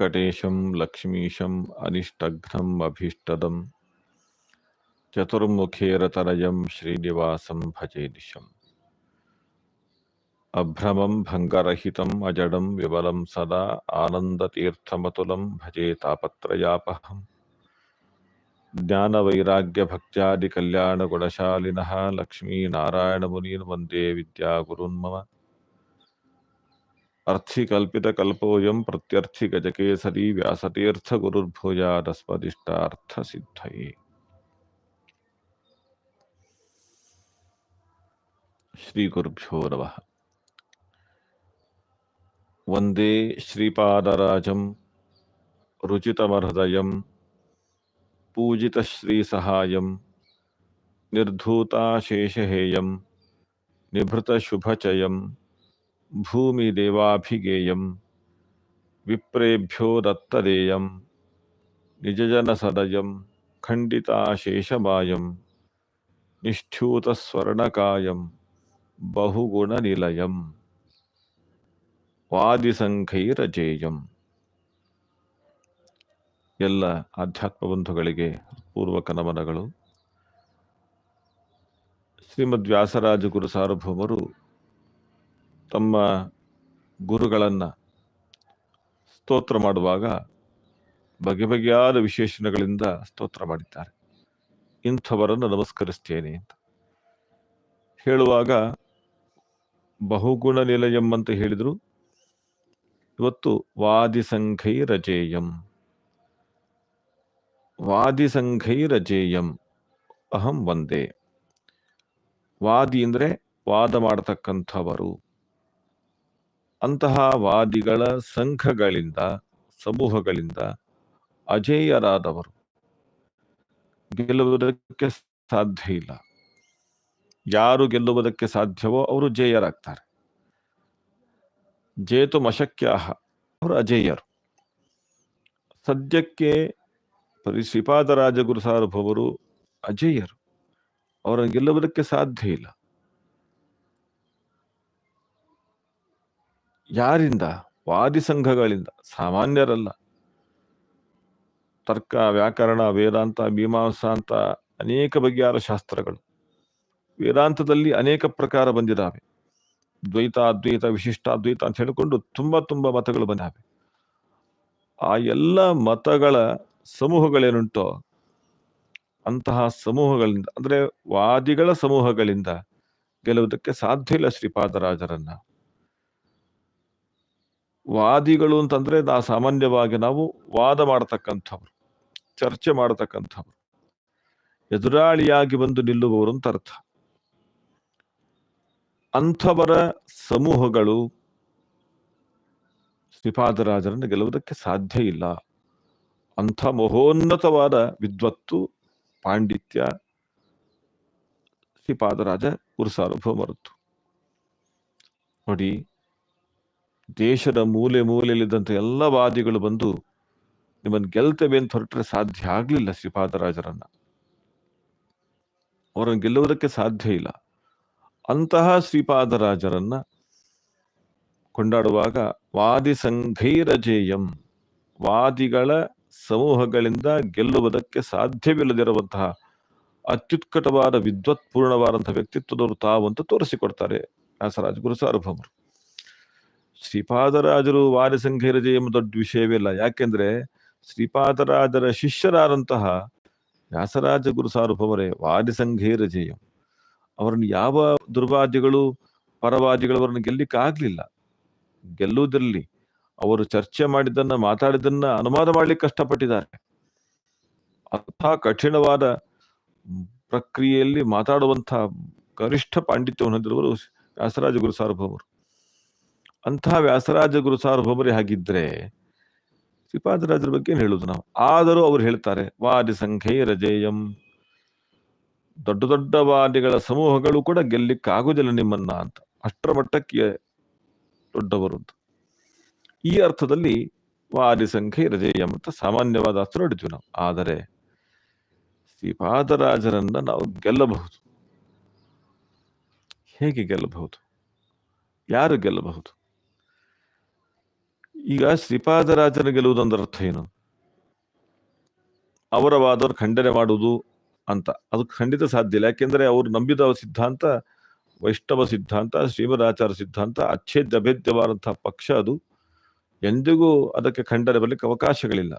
वेङ्कटेशं लक्ष्मीशम् अनिष्टघ्नम् अभीष्टदम् चतुर्मुखेरतनयं, श्रीनिवासं भजे दिशम्। अभ्रमं भङ्गरहितम् अजडं, विमलं सदा, आनन्दतीर्थमतुलं भजे तापत्रयापहम्। ज्ञानवैराग्यभक्त्यादिकल्याणगुणशालिनः लक्ष्मीनारायणमुनीन् वंदे विद्यागुरुन् अर्थिकल्पितकल्पोऽयं प्रत्यर्थिगजकेसरी व्यासतीर्थगुरुर्भूयादस्मदिष्टार्थसिद्धये श्रीगुरुभ्यो नमः। वंदे श्रीपादराजं रुचितमहृदयं पूजितश्रीसहायं निर्धूताशेषहेयं निभृतशुभचयं భూమిదేవాభిగేయం విప్రేభ్యో దత్తదేయం నిజజనసదయం ఖండితాశేషమాయం నిష్ఠ్యూతస్వర్ణకాయం బహుగుణనిలయం ವಾದಿಸಂಖೈರಚೇಯಂ ಎಲ್ಲ ಆಧ್ಯಾತ್ಮ ಬಂಧುಗಳಿಗೆ ಪೂರ್ವಕ ನಮನಗಳು. ಶ್ರೀಮದ್ ವ್ಯಾಸರಾಜ ಗುರು ಸಾರ್ವಭೌಮರು ತಮ್ಮ ಗುರುಗಳನ್ನು ಸ್ತೋತ್ರ ಮಾಡುವಾಗ ಬಗೆ ಬಗೆಯಾದ ವಿಶೇಷಣಗಳಿಂದ ಸ್ತೋತ್ರ ಮಾಡಿದ್ದಾರೆ. ಇಂಥವರನ್ನು ನಮಸ್ಕರಿಸ್ತೇನೆ ಅಂತ. ಹೇಳುವಾಗ ಬಹುಗುಣ ನಿಲಯಂ ಅಂತ ಹೇಳಿದರು. ಇವತ್ತು ವಾದಿಸಂಘೈ ರಜೇಯಂ. ವಾದಿಸಂಘೈ ರಜೇಯಂ. ಅಹಂ ಒಂದೇ ವಾದಿ ಅಂದ್ರೆ ವಾದ ಮಾಡತಕ್ಕಂಥವರು. ಅಂತಹ ವಾದಿಗಳ ಸಂಘಗಳಿಂದ, ಸಮೂಹಗಳಿಂದ ಅಜೇಯರಾದವರು. ಗೆಲ್ಲುವುದಕ್ಕೆ ಸಾಧ್ಯ ಇಲ್ಲ. ಯಾರು ಗೆಲ್ಲುವುದಕ್ಕೆ ಸಾಧ್ಯವೋ ಅವರು ಜೇಯರಾಗ್ತಾರೆ. ಜೇತು ಮಶಕ್ಯಾಹ, ಅವರು ಅಜೇಯರು. ಸದ್ಯಕ್ಕೆ ಪರಿ ರಾಜಗುರು ಗುರು ಸಾರ್ವಭೌಮರು ಅಜೇಯರು. ಅವರನ್ನು ಗೆಲ್ಲುವುದಕ್ಕೆ ಸಾಧ್ಯ ಇಲ್ಲ. ಯಾರಿಂದ? ವಾದಿ ಸಂಘಗಳಿಂದ. ಸಾಮಾನ್ಯರಲ್ಲ. ತರ್ಕ, ವ್ಯಾಕರಣ, ವೇದಾಂತ, ಮೀಮಾಂಸಾಂತ ಅನೇಕ ಬಗೆಯಾದ ಶಾಸ್ತ್ರಗಳು. ವೇದಾಂತದಲ್ಲಿ ಅನೇಕ ಪ್ರಕಾರ ಬಂದಿದ್ದಾವೆ. ದ್ವೈತ ಅದ್ವೈತ ವಿಶಿಷ್ಟ ಅದ್ವೈತ ಅಂತ ಹೇಳಿಕೊಂಡು ತುಂಬ ತುಂಬ ಮತಗಳು ಬಂದಾವೆ ಆ ಎಲ್ಲ ಮತಗಳ ಸಮೂಹಗಳೇನುಂಟೋ, ಅಂತಹ ಸಮೂಹಗಳಿಂದ, ಅಂದ್ರೆ ವಾದಿಗಳ ಸಮೂಹಗಳಿಂದ ಗೆಲ್ಲುವುದಕ್ಕೆ ಸಾಧ್ಯ ಇಲ್ಲ ಶ್ರೀಪಾದರಾಜರನ್ನ. ವಾದಿಗಳು ಅಂತಂದ್ರೆ ನಾ ಸಾಮಾನ್ಯವಾಗಿ ನಾವು ವಾದ ಮಾಡತಕ್ಕಂಥವ್ರು, ಚರ್ಚೆ ಮಾಡತಕ್ಕಂಥವ್ರು, ಎದುರಾಳಿಯಾಗಿ ಬಂದು ನಿಲ್ಲುವವರು ಅಂತ ಅರ್ಥ. ಅಂಥವರ ಸಮೂಹಗಳು ಶ್ರೀಪಾದರಾಜರನ್ನು ಗೆಲ್ಲುವುದಕ್ಕೆ ಸಾಧ್ಯ ಇಲ್ಲ. ಅಂಥ ಮಹೋನ್ನತವಾದ ವಿದ್ವತ್ತು, ಪಾಂಡಿತ್ಯ ಶ್ರೀಪಾದರಾಜ ಗುರುಸಾರ್ವಭೌಮರದ್ದು ನೋಡಿ ದೇಶದ ಮೂಲೆ ಮೂಲೆಯಲ್ಲಿದ್ದಂಥ ಎಲ್ಲ ವಾದಿಗಳು ಬಂದು ನಿಮ್ಮನ್ನು ಗೆಲ್ತೇವೆ ಅಂತ ಹೊರಟ್ರೆ ಸಾಧ್ಯ ಆಗಲಿಲ್ಲ ಶ್ರೀಪಾದರಾಜರನ್ನ. ಅವರನ್ನು ಗೆಲ್ಲುವುದಕ್ಕೆ ಸಾಧ್ಯ ಇಲ್ಲ. ಅಂತಹ ಶ್ರೀಪಾದರಾಜರನ್ನ ಕೊಂಡಾಡುವಾಗ ವಾದಿ ಸಂಘೈರಜೇಯಂ, ವಾದಿಗಳ ಸಮೂಹಗಳಿಂದ ಗೆಲ್ಲುವುದಕ್ಕೆ ಸಾಧ್ಯವಿಲ್ಲದಿರುವಂತಹ ಅತ್ಯುತ್ಕಟವಾದ ವಿದ್ವತ್ಪೂರ್ಣವಾದಂಥ ವ್ಯಕ್ತಿತ್ವದವರು ತಾವು ಅಂತ ತೋರಿಸಿಕೊಡ್ತಾರೆ ವ್ಯಾಸರಾಜ ಗುರು ಸಾರ್ವಭೌಮರು ಶ್ರೀಪಾದರಾಜರು ವಾದಿ ಎಂಬ ದೊಡ್ಡ ವಿಷಯವಿಲ್ಲ ಯಾಕೆಂದ್ರೆ ಶ್ರೀಪಾದರಾಜರ ಶಿಷ್ಯರಾದಂತಹ ವ್ಯಾಸರಾಜ ಗುರು ಸಾರ್ವಭೌಮರೇ ವಾದಿ ಸಂಘೈರಜೇಯಂ ಅವರನ್ನು ಯಾವ ದುರ್ವಾದಿಗಳು, ಪರವಾದಿಗಳು ಅವರನ್ನು ಗೆಲ್ಲಿಕ್ಕೆ ಆಗ್ಲಿಲ್ಲ. ಗೆಲ್ಲುವುದಿರಲಿ. ಅವರು ಚರ್ಚೆ ಮಾಡಿದ್ದನ್ನ, ಮಾತಾಡಿದ್ದನ್ನ ಅನುವಾದ ಮಾಡ್ಲಿಕ್ಕೆ ಕಷ್ಟಪಟ್ಟಿದ್ದಾರೆ. ಅಂಥ ಕಠಿಣವಾದ ಪ್ರಕ್ರಿಯೆಯಲ್ಲಿ ಮಾತಾಡುವಂತಹ ಗರಿಷ್ಠ ಪಾಂಡಿತ್ಯವನ್ನು ಹೊಂದಿರುವರು ವ್ಯಾಸರಾಜ ಗುರು ಸಾರ್ವಭೌಮರು ಅಂತಹ ವ್ಯಾಸರಾಜ ಗುರು ಸಾರ್ವಭೌಮರೇ ಹಾಗಿದ್ರೆ ಶ್ರೀಪಾದರಾಜರ ಬಗ್ಗೆ ಏನು ಹೇಳುದು ನಾವು? ಆದರೂ ಅವರು ಹೇಳ್ತಾರೆ, ವಾದಿ ಸಂಖ್ಯೆ ರಜೇಯಂ. ದೊಡ್ಡ ದೊಡ್ಡ ವಾದಿಗಳ ಸಮೂಹಗಳು ಕೂಡ ಗೆಲ್ಲಿಕ್ಕಾಗುವುದಿಲ್ಲ ನಿಮ್ಮನ್ನ ಅಂತ. ಅಷ್ಟರ ಮಟ್ಟಕ್ಕೆ ದೊಡ್ಡವರು ಈ ಅರ್ಥದಲ್ಲಿ ವಾದಿ ಸಂಖ್ಯೆ ರಜೇಯಂ ಅಂತ ಸಾಮಾನ್ಯವಾದ ಅರ್ಥ ನೋಡಿದ್ವಿ ನಾವು. ಆದರೆ ಶ್ರೀಪಾದರಾಜರನ್ನ ನಾವು ಗೆಲ್ಲಬಹುದು. ಹೇಗೆ ಗೆಲ್ಲಬಹುದು? ಯಾರು ಗೆಲ್ಲಬಹುದು? ಈಗ ಶ್ರೀಪಾದರಾಜನ ಗೆಲ್ಲುವುದೊಂದು ಅರ್ಥ ಏನು? ಅವರ ವಾದವನ್ನು ಖಂಡನೆ ಮಾಡುವುದು ಅಂತ. ಅದು ಖಂಡಿತ ಸಾಧ್ಯ ಇಲ್ಲ. ಯಾಕೆಂದ್ರೆ ಅವರು ನಂಬಿದ ಸಿದ್ಧಾಂತ, ವೈಷ್ಣವ ಸಿದ್ಧಾಂತ, ಶ್ರೀಮದಾಚಾರ ಸಿದ್ಧಾಂತ, ಅಚ್ಛೇದ್ಯ ಅಭೇದ್ಯವಾದಂತಹ ಪಕ್ಷ ಅದು. ಎಂದಿಗೂ ಅದಕ್ಕೆ ಖಂಡನೆ ಬರಲಿಕ್ಕೆ ಅವಕಾಶಗಳಿಲ್ಲ.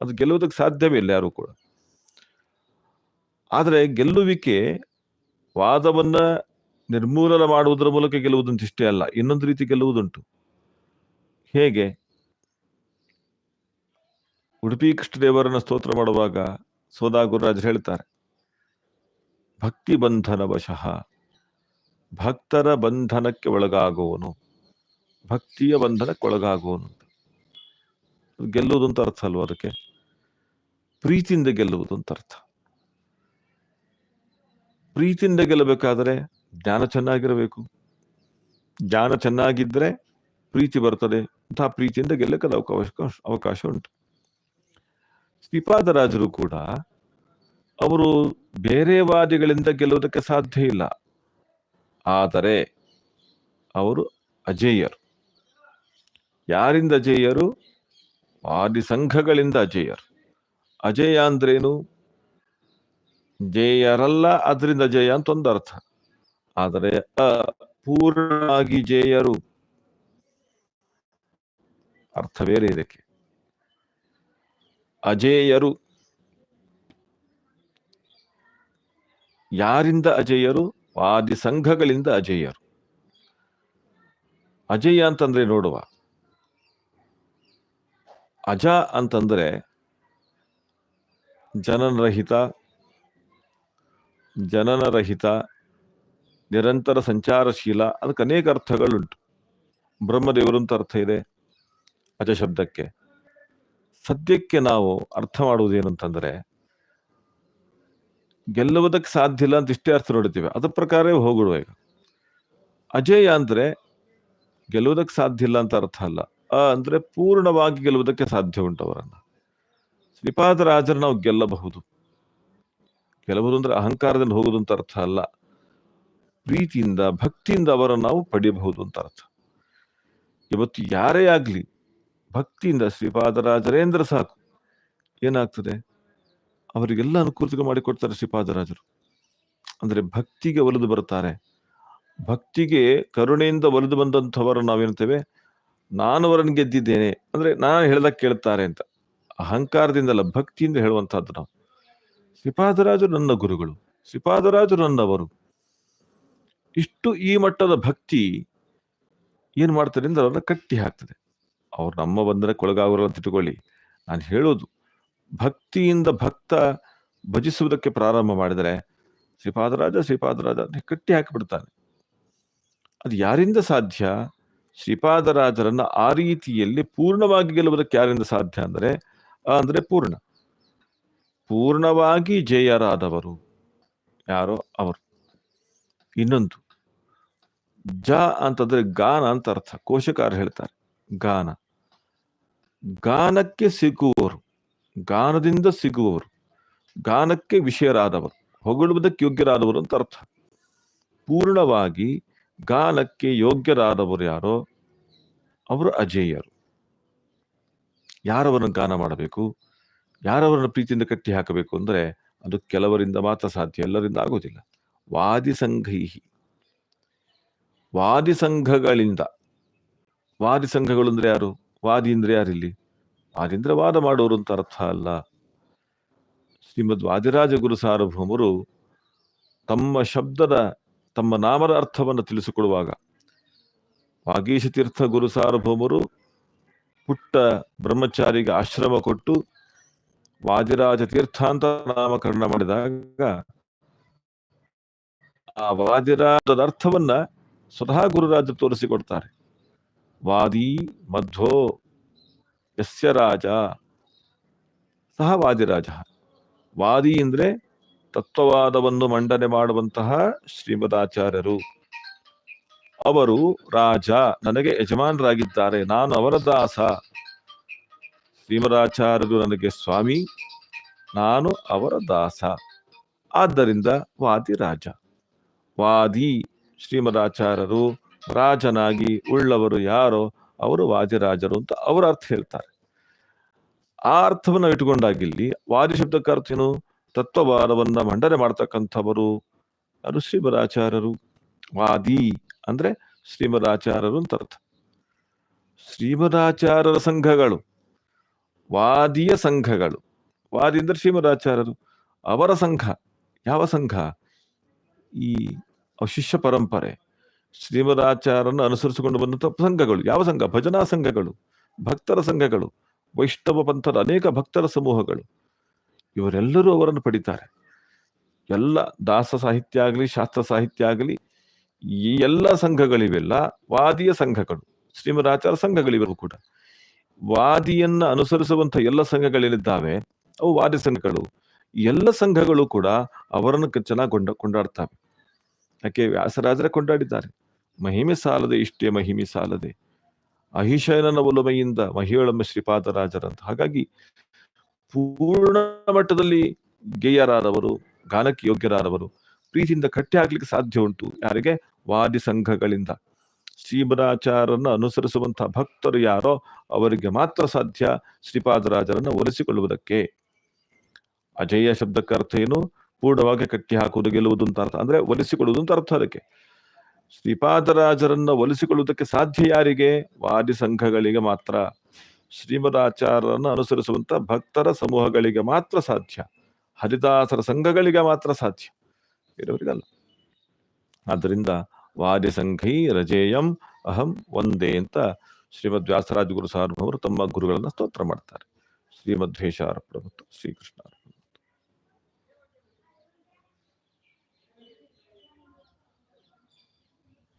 ಅದು ಗೆಲ್ಲುವುದಕ್ಕೆ ಸಾಧ್ಯವೇ ಇಲ್ಲ ಯಾರು ಕೂಡ. ಆದರೆ ಗೆಲ್ಲುವಿಕೆ ವಾದವನ್ನ ನಿರ್ಮೂಲನ ಮಾಡುವುದರ ಮೂಲಕ ಗೆಲ್ಲುವುದಂತಿಷ್ಟೇ ಅಲ್ಲ. ಇನ್ನೊಂದು ರೀತಿ ಗೆಲ್ಲುವುದುಂಟು. ಹೇಗೆ? ಉಡುಪಿ ಕೃಷ್ಣದೇವರನ್ನ ಸ್ತೋತ್ರ ಮಾಡುವಾಗ ಸೋದಾ ಗುರುರಾಜ್ ಹೇಳ್ತಾರೆ, ಭಕ್ತಿ ಬಂಧನ ವಶಃ, ಭಕ್ತರ ಬಂಧನಕ್ಕೆ ಒಳಗಾಗುವನು, ಭಕ್ತಿಯ ಬಂಧನಕ್ಕೆ ಒಳಗಾಗುವನು. ಗೆಲ್ಲುವುದು ಅಂತ ಅರ್ಥ ಅಲ್ವ ಅದಕ್ಕೆ? ಪ್ರೀತಿಯಿಂದ ಗೆಲ್ಲುವುದು ಅಂತ ಅರ್ಥ. ಪ್ರೀತಿಯಿಂದ ಗೆಲ್ಲಬೇಕಾದರೆ ಜ್ಞಾನ ಚೆನ್ನಾಗಿರಬೇಕು. ಜ್ಞಾನ ಚೆನ್ನಾಗಿದ್ರೆ ಪ್ರೀತಿ ಬರ್ತದೆ. ಅಂತಹ ಪ್ರೀತಿಯಿಂದ ಗೆಲ್ಲಕ್ಕೆ ಅದು ಅವಕಾಶ ಅವಕಾಶ ಉಂಟು. ಶ್ರೀಪಾದರಾಜರು ಕೂಡ ಅವರು ಬೇರೆ ವಾದಿಗಳಿಂದ ಗೆಲ್ಲುವುದಕ್ಕೆ ಸಾಧ್ಯ ಇಲ್ಲ. ಆದರೆ ಅವರು ಅಜೇಯರು. ಯಾರಿಂದ ಅಜೇಯರು? ವಾದಿ ಸಂಘಗಳಿಂದ ಅಜೇಯರು. ಅಜೇಯ ಅಂದ್ರೇನು? ಜೇಯರಲ್ಲ, ಅದರಿಂದ ಜಯ ಅಂತ ಒಂದು ಅರ್ಥ. ಆದರೆ ಪೂರ್ಣವಾಗಿ ಜೇಯರು. ಅರ್ಥ ಬೇರೆ ಇದಕ್ಕೆ. ಅಜೇಯರು. ಯಾರಿಂದ ಅಜೇಯರು? ವಾದಿ ಸಂಘಗಳಿಂದ ಅಜೇಯರು. ಅಜೇಯ ಅಂತಂದ್ರೆ ನೋಡುವ. ಅಜ ಅಂತಂದ್ರೆ ಜನನರಹಿತ ಜನನರಹಿತ, ನಿರಂತರ ಸಂಚಾರಶೀಲ, ಅದಕ್ಕೆ ಅನೇಕ ಅರ್ಥಗಳುಂಟು. ಬ್ರಹ್ಮದೇವರು ಅಂತ ಅರ್ಥ ಇದೆ. ಅಜ ಶಬ್ದಕ್ಕೆ. ಸದ್ಯಕ್ಕೆ ನಾವು ಅರ್ಥ ಮಾಡುವುದೇನಂತಂದ್ರೆ ಗೆಲ್ಲುವುದಕ್ಕೆ ಸಾಧ್ಯ ಇಲ್ಲ ಅಂತ ಇಷ್ಟೇ ಅರ್ಥ ನೋಡ್ತೀವಿ ಅದ ಪ್ರಕಾರವೇ ಹೋಗಿಡುವ ಈಗ. ಅಜೇಯ ಅಂದ್ರೆ ಗೆಲ್ಲುವುದಕ್ಕೆ ಸಾಧ್ಯ ಇಲ್ಲ ಅಂತ ಅರ್ಥ ಅಲ್ಲ. ಅ ಅಂದ್ರೆ ಪೂರ್ಣವಾಗಿ ಗೆಲ್ಲುವುದಕ್ಕೆ ಸಾಧ್ಯ ಉಂಟು ಅವರನ್ನ. ಶ್ರೀಪಾದರಾಜರು ನಾವು ಗೆಲ್ಲಬಹುದು. ಗೆಲ್ಲಬಹುದು ಅಂದ್ರೆ ಅಹಂಕಾರದಿಂದ ಹೋಗುದು ಅಂತ ಅರ್ಥ ಅಲ್ಲ. ಪ್ರೀತಿಯಿಂದ, ಭಕ್ತಿಯಿಂದ ಅವರನ್ನು ನಾವು ಪಡೆಯಬಹುದು ಅಂತ ಅರ್ಥ. ಇವತ್ತು ಯಾರೇ ಆಗ್ಲಿ ಭಕ್ತಿಯಿಂದ ಶ್ರೀಪಾದರಾಜರೇಂದ್ರ ಸಾಕು. ಏನಾಗ್ತದೆ? ಅವರಿಗೆಲ್ಲ ಅನುಕೂಲತೆ ಮಾಡಿಕೊಡ್ತಾರೆ ಶ್ರೀಪಾದರಾಜರು ಅಂದ್ರೆ ಭಕ್ತಿಗೆ ಒಲಿದು ಬರುತ್ತಾರೆ. ಭಕ್ತಿಗೆ ಕರುಣೆಯಿಂದ ಒಲಿದು ಬಂದಂಥವರು ನಾವೇನ್ತೇವೆ? ನಾನು ಅವರನ್ನು ಗೆದ್ದಿದ್ದೇನೆ. ಅಂದ್ರೆ ನಾನು ಹೇಳ್ದಾಗ ಕೇಳ್ತಾರೆ ಅಂತ. ಅಹಂಕಾರದಿಂದಲ್ಲ, ಭಕ್ತಿಯಿಂದ ಹೇಳುವಂಥದ್ದು ನಾವು. ಶ್ರೀಪಾದರಾಜರು ನನ್ನ ಗುರುಗಳು. ಶ್ರೀಪಾದರಾಜರು ನನ್ನವರು. ಇಷ್ಟು ಈ ಮಟ್ಟದ ಭಕ್ತಿ ಏನು ಮಾಡ್ತಾರೆ ಅಂದ್ರೆ ಅವರನ್ನು ಕಟ್ಟಿ ಹಾಕ್ತದೆ. ಅವ್ರು ನಮ್ಮ ಬಂದರೆ ಒಳಗಾಗೋರು ಅಂತ ಇಟ್ಕೊಳ್ಳಿ ನಾನು ಹೇಳೋದು, ಭಕ್ತಿಯಿಂದ ಭಕ್ತ ಭಜಿಸುವುದಕ್ಕೆ ಪ್ರಾರಂಭ ಮಾಡಿದರೆ ಶ್ರೀಪಾದರಾಜ ಶ್ರೀಪಾದರಾಜ ಕಟ್ಟಿ ಹಾಕಿಬಿಡ್ತಾನೆ. ಅದು ಯಾರಿಂದ ಸಾಧ್ಯ? ಶ್ರೀಪಾದರಾಜರನ್ನ ಆ ರೀತಿಯಲ್ಲಿ ಪೂರ್ಣವಾಗಿ ಗೆಲ್ಲುವುದಕ್ಕೆ ಯಾರಿಂದ ಸಾಧ್ಯ ಅಂದರೆ, ಅಂದ್ರೆ ಪೂರ್ಣ. ಪೂರ್ಣವಾಗಿ ಜಯರಾದವರು ಯಾರೋ ಅವರು. ಇನ್ನೊಂದು, ಜ ಅಂತಂದ್ರೆ ಗಾನ ಅಂತ ಅರ್ಥ. ಕೋಶಕಾರ ಹೇಳ್ತಾರೆ, ಗಾನ. ಗಾನಕ್ಕೆ ಸಿಗುವವರು, ಗಾನದಿಂದ ಸಿಗುವವರು, ಗಾನಕ್ಕೆ ವಿಷಯರಾದವರು, ಹೊಗಳುವುದಕ್ಕೆ ಯೋಗ್ಯರಾದವರು ಅಂತ ಅರ್ಥ. ಪೂರ್ಣವಾಗಿ ಗಾನಕ್ಕೆ ಯೋಗ್ಯರಾದವರು ಯಾರೋ? ಅವರು ಅಜೇಯರು. ಯಾರವರನ್ನು ಗಾನ ಮಾಡಬೇಕು? ಯಾರವರನ್ನು ಪ್ರೀತಿಯಿಂದ ಕಟ್ಟಿ ಹಾಕಬೇಕು ಅಂದ್ರೆ ಅದು ಕೆಲವರಿಂದ ಮಾತ್ರ ಸಾಧ್ಯ, ಎಲ್ಲರಿಂದ ಆಗೋದಿಲ್ಲ ವಾದಿ ಸಂಘೈಹಿ. ವಾದಿ ಸಂಘಗಳಿಂದ. ವಾದಿ ಸಂಘಗಳು ಅಂದ್ರೆ ಯಾರು? ವಾದಿ ಅಂದ್ರೆ ಯಾರಿಲ್ಲಿ ವಾದೀಂದ್ರ ವಾದ ಮಾಡೋರು ಅಂತ ಅರ್ಥ ಅಲ್ಲ. ಶ್ರೀಮದ್ ವಾದಿರಾಜ ಗುರು ಸಾರ್ವಭೌಮರು ತಮ್ಮ ಶಬ್ದದ, ತಮ್ಮ ನಾಮದ ಅರ್ಥವನ್ನು ತಿಳಿಸಿಕೊಡುವಾಗ ವಾಗೀಶ ತೀರ್ಥ ಗುರು ಸಾರ್ವಭೌಮರು ಪುಟ್ಟ ಬ್ರಹ್ಮಚಾರಿಗೆ ಆಶ್ರಮ ಕೊಟ್ಟು ವಾದಿರಾಜ ತೀರ್ಥಾಂತ ನಾಮಕರಣ ಮಾಡಿದಾಗ ಆ ವಾದಿರಾಜದ ಅರ್ಥವನ್ನ ಸ್ವತಃ ಗುರುರಾಜ ತೋರಿಸಿಕೊಡ್ತಾರೆ. ವಾದಿ ಮಧ್ವೋ ಯಸ್ಯ ರಾಜ. ಸಹ ವಾದಿರಾಜ ವಾದಿ ಅಂದ್ರೆ ತತ್ವವಾದವನ್ನು ಮಂಡನೆ ಮಾಡುವಂತಹ ಶ್ರೀಮದಾಚಾರ್ಯರು. ಅವರು ರಾಜ, ನನಗೆ ಯಜಮಾನರಾಗಿದ್ದಾರೆ, ನಾನು ಅವರ ದಾಸ. ಶ್ರೀಮದಾಚಾರ್ಯರು ನನಗೆ ಸ್ವಾಮಿ, ನಾನು ಅವರ ದಾಸ. ಆದ್ದರಿಂದ ವಾದಿ ರಾಜ. ವಾದಿ ಶ್ರೀಮದಾಚಾರ್ಯರು ರಾಜನಾಗಿ ಉಳ್ಳವರು ಯಾರೋ ಅವರು ವಾದಿರಾಜರು ಅಂತ ಅವರ ಅರ್ಥ ಹೇಳ್ತಾರೆ. ಆ ಅರ್ಥವನ್ನು ಇಟ್ಟುಕೊಂಡಾಗಿಲ್ಲಿ ವಾದಿ ಶಬ್ದಕ್ಕೆ ಅರ್ಥ ಏನು? ತತ್ವವಾದವನ್ನ ಮಂಡನೆ ಮಾಡ್ತಕ್ಕಂಥವರು ಅದು ಶ್ರೀಮದಾಚಾರ್ಯರು. ವಾದಿ ಅಂದ್ರೆ ಶ್ರೀಮದಾಚಾರ್ಯರು ಅಂತ ಅರ್ಥ. ಶ್ರೀಮದಾಚಾರ್ಯರ ಸಂಘಗಳು, ವಾದಿಯ ಸಂಘಗಳು. ವಾದಿ ಅಂದ್ರೆ ಶ್ರೀಮದಾಚಾರ್ಯರು. ಅವರ ಸಂಘ, ಯಾವ ಸಂಘ? ಈ ಶಿಷ್ಯ ಪರಂಪರೆ. ಶ್ರೀಮದಾಚಾರ್ಯರನ್ನು ಅನುಸರಿಸಿಕೊಂಡು ಬಂದಂಥ ಸಂಘಗಳು. ಯಾವ ಸಂಘ? ಭಜನಾ ಸಂಘಗಳು, ಭಕ್ತರ ಸಂಘಗಳು, ವೈಷ್ಣವ ಪಂಥದ ಅನೇಕ ಭಕ್ತರ ಸಮೂಹಗಳು. ಇವರೆಲ್ಲರೂ ಅವರನ್ನು ಪಡಿತಾರೆ. ಎಲ್ಲ ದಾಸ ಸಾಹಿತ್ಯ ಆಗಲಿ, ಶಾಸ್ತ್ರ ಸಾಹಿತ್ಯ ಆಗಲಿ, ಈ ಎಲ್ಲ ಸಂಘಗಳಿವೆಲ್ಲ ವಾದಿಯ ಸಂಘಗಳು ಶ್ರೀಮದಾಚಾರ ಸಂಘಗಳಿವರು ಕೂಡ. ವಾದಿಯನ್ನ ಅನುಸರಿಸುವಂಥ ಎಲ್ಲ ಸಂಘಗಳೇನಿದ್ದಾವೆ, ಅವು ವಾದಿ ಸಂಘಗಳು. ಎಲ್ಲ ಸಂಘಗಳು ಕೂಡ ಅವರನ್ನು ಚೆನ್ನಾಗಿ ಕೊಂಡ, ಕೊಂಡಾಡ್ತವೆ. ಯಾಕೆ? ವ್ಯಾಸರಾಜರೇ ಕೊಂಡಾಡಿದ್ದಾರೆ. ಮಹಿಮೆ ಸಾಲದೆ, ಇಷ್ಟೇ ಮಹಿಮೆ ಸಾಲದೆ. ಅಹಿಶಯನನ ಒಲುಮೆಯಿಂದ ಮಹಿಳಮ್ಮ ಶ್ರೀಪಾದರಾಜರಂತ. ಹಾಗಾಗಿ ಪೂರ್ಣ ಮಟ್ಟದಲ್ಲಿ ಗೇಯರಾದವರು ಗಾನಕ್ಕೆ ಯೋಗ್ಯರಾದವರು, ಪ್ರೀತಿಯಿಂದ ಕಟ್ಟಿ ಹಾಕ್ಲಿಕ್ಕೆ ಸಾಧ್ಯ ಉಂಟು. ಯಾರಿಗೆ? ವಾದಿ ಸಂಘಗಳಿಂದ. ಶ್ರೀಮರಾಚಾರನ್ನ ಅನುಸರಿಸುವಂತಹ ಭಕ್ತರು ಯಾರೋ, ಅವರಿಗೆ ಮಾತ್ರ ಸಾಧ್ಯ ಶ್ರೀಪಾದರಾಜರನ್ನು ಒಲಿಸಿಕೊಳ್ಳುವುದಕ್ಕೆ. ಅಜಯ ಶಬ್ದಕ್ಕೆ ಅರ್ಥ ಏನು? ಪೂರ್ಣವಾಗಿ ಕಟ್ಟಿ ಹಾಕುವುದು ಗೆಲ್ಲುವುದು ಅಂತ ಅರ್ಥ. ಅಂದ್ರೆ ಒಲಿಸಿಕೊಳ್ಳುವುದು ಅಂತ ಅರ್ಥ ಅದಕ್ಕೆ. ಶ್ರೀಪಾದರಾಜರನ್ನ ಒಲಿಸಿಕೊಳ್ಳುವುದಕ್ಕೆ ಸಾಧ್ಯ ಯಾರಿಗೆ? ವಾದಿ ಸಂಘಗಳಿಗೆ ಮಾತ್ರ. ಶ್ರೀಮದಾಚಾರ್ಯರನ್ನು ಅನುಸರಿಸುವಂತ ಭಕ್ತರ ಸಮೂಹಗಳಿಗೆ ಮಾತ್ರ ಸಾಧ್ಯ. ಹರಿದಾಸರ ಸಂಘಗಳಿಗೆ ಮಾತ್ರ ಸಾಧ್ಯ. ಇರೋರಿಗಲ್ಲ. ಆದ್ದರಿಂದ ವಾದಿ ಸಂಘೈ ರಜೇಯಂ ಅಹಂ ಒಂದೇ ಅಂತ ಶ್ರೀಮದ್ ವ್ಯಾಸರಾಜ ಗುರು ಸಾರ್ವಭೌಮರು ತಮ್ಮ ಗುರುಗಳನ್ನ ಸ್ತೋತ್ರ ಮಾಡ್ತಾರೆ. ಶ್ರೀಮಧ್ವೇಶ ಮತ್ತು ಶ್ರೀಕೃಷ್ಣ